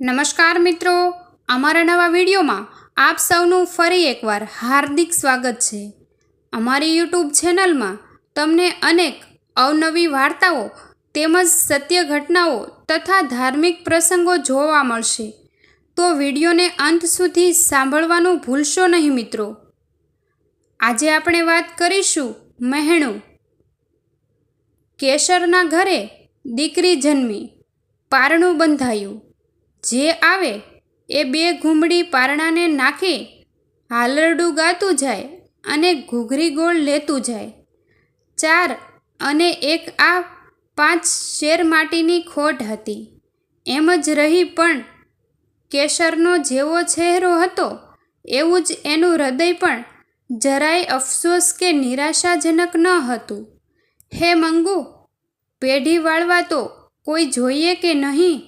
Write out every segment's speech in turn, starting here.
નમસ્કાર મિત્રો. અમારા નવા વિડીયોમાં આપ સૌનું ફરી એકવાર હાર્દિક સ્વાગત છે. અમારી યુટ્યુબ ચેનલમાં તમને અનેક અવનવી વાર્તાઓ તેમજ સત્ય ઘટનાઓ તથા ધાર્મિક પ્રસંગો જોવા મળશે. તો વિડીયોને અંત સુધી સાંભળવાનું ભૂલશો નહીં મિત્રો. આજે આપણે વાત કરીશું મહેણું. કેશરના ઘરે દીકરી જન્મી. પારણું બંધાયું. જે આવે, એ બે ઘૂમડી પારણાને નાખી, હાલરડું ગાતું જાય અને ઘૂઘરી ગોળ લેતું જાય. ચાર અને એક આ પાંચ શેર માટીની ખોટ હતી. એમ જ રહી પણ કેસરનો જેવો ચહેરો હતો, એવું જ એનું હૃદય પણ જરાય અફસોસ કે નિરાશાજનક ન હતું. હે મંગુ, પેઢી વાળવા તો કોઈ જોઈએ કે નહીં?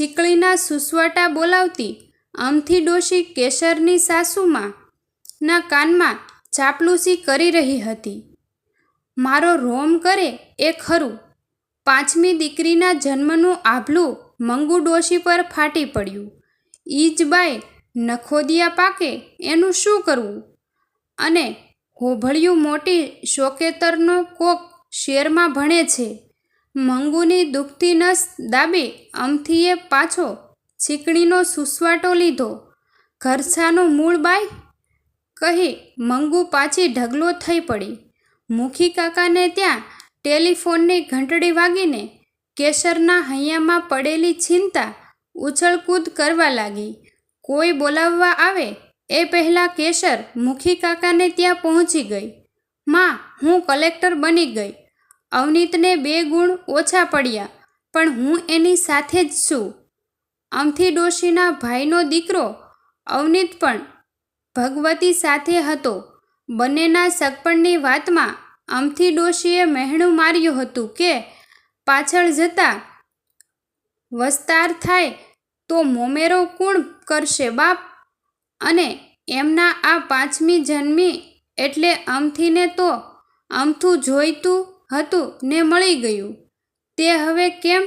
છીકળીના સુસવાટા બોલાવતી અમથી ડોશી કેસરની સાસુમાં ના કાનમાં ચાપલુસી કરી રહી હતી. મારો રોમ કરે એ ખરું. પાંચમી દીકરીના જન્મનું આભલું મંગુ ડોશી પર ફાટી પડ્યું. ઈ બાય નખોદિયા પાકે એનું શું કરવું? અને હોભળ્યું મોટી શોકેતરનો કોક શેરમાં ભણે છે. મંગુની દુઃખતી નસ દાબી અમથીએ પાછો છીકણીનો સુસવાટો લીધો. ઘરછાનું મૂળ બાય કહી મંગુ પાછી ઢગલો થઈ પડી. મુખી કાકાને ત્યાં ટેલિફોનની ઘંટડી વાગીને કેશરના હૈયામાં પડેલી ચિંતા ઉછળકૂદ કરવા લાગી. કોઈ બોલાવવા આવે એ પહેલાં કેસર મુખી કાકાને ત્યાં પહોંચી ગઈ. માં, હું કલેક્ટર બની ગઈ. અવનીતને બે ગુણ ઓછા પડ્યા, પણ હું એની સાથે જ છું. અમથી ડોશીના ભાઈનો દીકરો અવનીત પણ ભગવતી સાથે હતો. બંનેના સગપણની વાતમાં અમથી ડોશીએ મહેણું માર્યું હતું કે પાછળ જતા વસ્તાર થાય તો મોમેરો કોણ કરશે બાપ? અને એમના આ પાંચમી જન્મી એટલે અમથીને તો અમથું જોઈતું હતું ને મળી ગયું. તે હવે કેમ?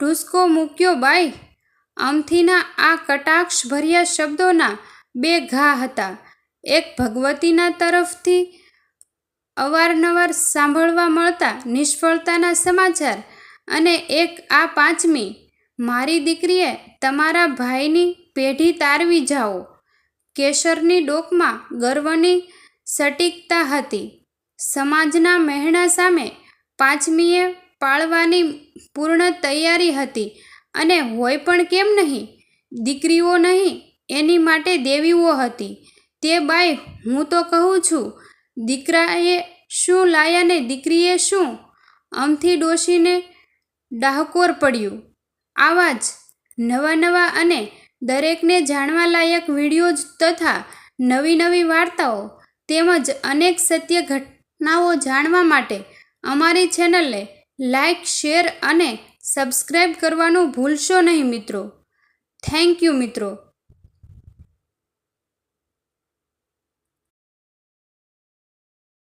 ઢૂસકો મૂક્યો બાઈ. અમથીના આ કટાક્ષ ભર્યા શબ્દોના બે ઘા હતા. એક ભગવતીના તરફથી અવારનવાર સાંભળવા મળતા નિષ્ફળતાના સમાચાર અને એક આ પાંચમી, મારી દીકરીએ તમારા ભાઈની પેઢી તારવી જાઓ. કેશરની ડોકમાં ગર્વની સટીકતા હતી. સમાજના મહેણા સામે પાંચમીએ પાળવાની પૂર્ણ તૈયારી હતી. અને હોય પણ કેમ નહીં? દીકરીઓ નહીં, એની માટે દેવીઓ હતી. તે બાય હું તો કહું છું, દીકરાએ શું લાયા ને દીકરીએ શું? અમથી ડોશીને ડાહકોર પડ્યું. આવા જ નવા નવા અને દરેકને જાણવા લાયક વીડિયો તથા નવી નવી વાર્તાઓ તેમજ અનેક સત્ય ઘટનાઓ જાણવા માટે અમારી ચેનલને લાઈક, શેર અને સબસ્ક્રાઈબ કરવાનું ભૂલશો નહીં મિત્રો. થેન્ક યુ મિત્રો.